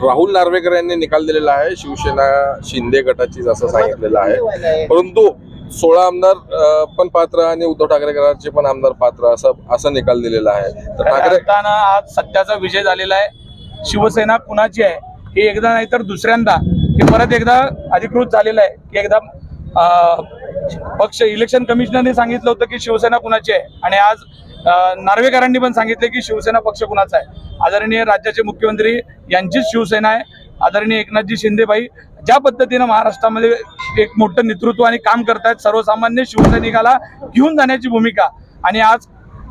राहुल नार्वेकर यांनी निकाल दिलेला आहे. शिवसेना शिंदे गटाचीच असं सांगितलेलं आहे. परंतु सोळा आमदार पण पात्र आणि उद्धव ठाकरे गटाचे पण आमदार पात्र असं असं निकाल दिलेला आहे. तर ठाकरे आज सत्याचा विजय झालेला आहे. शिवसेना कुणाची आहे? हे एकदा नाही तर दुसऱ्यांदा. हे परत एकदा अधिकृत झालेलं आहे. की एकदा पक्ष इलेक्शन कमिशनरने सांगितलं होतं की शिवसेना कुणाची आहे? आणि आज नार्वेकरांनी पण सांगितले की शिवसेना पक्ष कुणाचा आहे? आदरणीय राज्याचे मुख्यमंत्री यांचीच शिवसेना आहे. आदरणीय एकनाथजी शिंदेबाई ज्या पद्धतीनं महाराष्ट्रामध्ये एक मोठं नेतृत्व आणि काम करतायत सर्वसामान्य शिवसैनिकाला घेऊन जाण्याची भूमिका आणि आज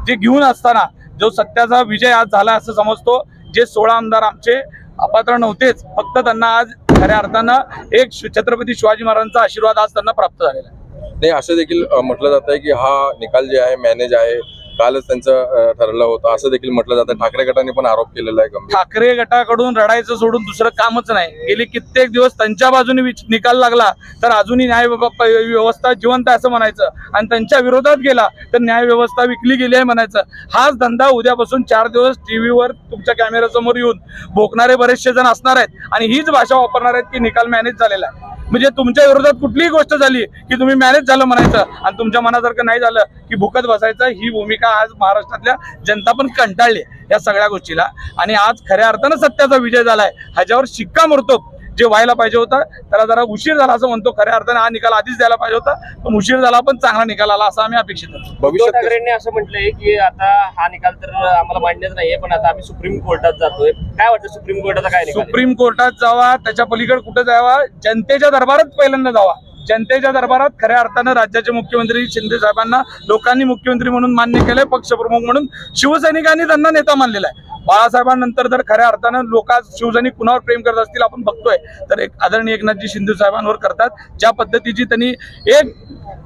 जे घेऊन असताना जो सत्याचा विजय आज झाला असं समजतो जे सोळा आमदार आमचे अपात्र नव्हतेच फक्त त्यांना आज खऱ्या अर्थानं एक छत्रपती शिवाजी महाराजांचा आशीर्वाद आज त्यांना प्राप्त झालेला आहे. नाही असं देखील म्हटलं जात आहे की हा निकाल जे आहे मॅनेज आहे. कालच त्यांचं ठरलं होतं. असं देखील म्हटलं जातं. ठाकरे गटाने पण आरोप केलेला आहे ठाकरे गटाकडून रडायचं सोडून दुसरं कामच नाही. गेले कित्येक दिवस त्यांच्या बाजूने निकाल लागला तर अजूनही न्याय व्यवस्था जिवंत असं म्हणायचं. आणि त्यांच्या विरोधात गेला तर न्याय व्यवस्था विकली गेली आहे म्हणायचं. हाच धंदा उद्यापासून चार दिवस टीव्हीवर तुमच्या कॅमेऱ्यासमोर येऊन भोकणारे बरेचसे जण असणार आहेत. आणि हीच भाषा वापरणार आहेत की निकाल मॅनेज झालेला आहे. म्हणजे तुमच्या विरोधात कुठलीही गोष्ट झाली की तुम्ही मॅनेज झालं म्हणायचं. आणि तुमच्या मनासारखं नाही झालं की भुकत बसायचं. ही भूमिका आज महाराष्ट्रातल्या जनता पण कंटाळली या सगळ्या गोष्टीला. आणि आज खऱ्या अर्थानं सत्याचा विजय झालाय. ह्याच्यावर शिक्कामोर्तब जे व्हायला पाहिजे होता त्याला जरा उशीर झाला असं म्हणतो. खऱ्या अर्थाने हा निकाल आधीच द्यायला पाहिजे होता. पण उशीर झाला पण चांगला निकाल आला असं आम्ही अपेक्षित भविष्यात ठाकरेंनी असं म्हटलंय की आता हा निकाल तर आम्हाला मान्यच नाहीये पण आता आम्ही सुप्रीम कोर्टात जातोय. काय वाटतं सुप्रीम कोर्टाचा काय? सुप्रीम कोर्टात जावा त्याच्या पलीकडे कुठं जावा? जनतेच्या दरबारात पहिल्यांदा जावा. जनतेच्या दरबारात खऱ्या अर्थानं राज्याचे मुख्यमंत्री शिंदे साहेबांना लोकांनी मुख्यमंत्री म्हणून मान्य केलंय पक्षप्रमुख म्हणून शिवसैनिकांनी त्यांना नेता मानलेला आहे. बाळासाहेबांनंतर जर खऱ्या अर्थानं लोक शिवसैनिक कुणावर प्रेम करत असतील आपण बघतोय. तर एक आदरणीय एकनाथजी शिंदे साहेबांवर करतात ज्या पद्धतीची त्यांनी एक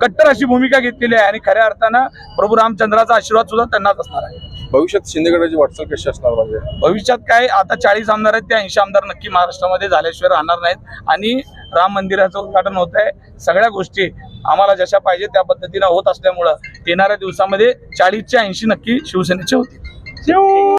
कट्टर अशी भूमिका घेतलेली आहे आणि खऱ्या अर्थानं प्रभू रामचंद्राचा आशीर्वाद सुद्धा त्यांनाच असणार आहे. भविष्यात शिंदे गटाची वाटचाल कशी असणार म्हणजे? भविष्यात काय आता चाळीस आमदार आहेत ते ऐंशी आमदार नक्की महाराष्ट्रामध्ये झाल्याशिवाय राहणार नाहीत. आणि राम मंदिराचं उद्घाटन होत आहे सगळ्या गोष्टी आम्हाला जशा पाहिजे त्या पद्धतीनं होत असल्यामुळं येणाऱ्या दिवसामध्ये चाळीसच्या ऐंशी नक्की शिवसेनेचे होते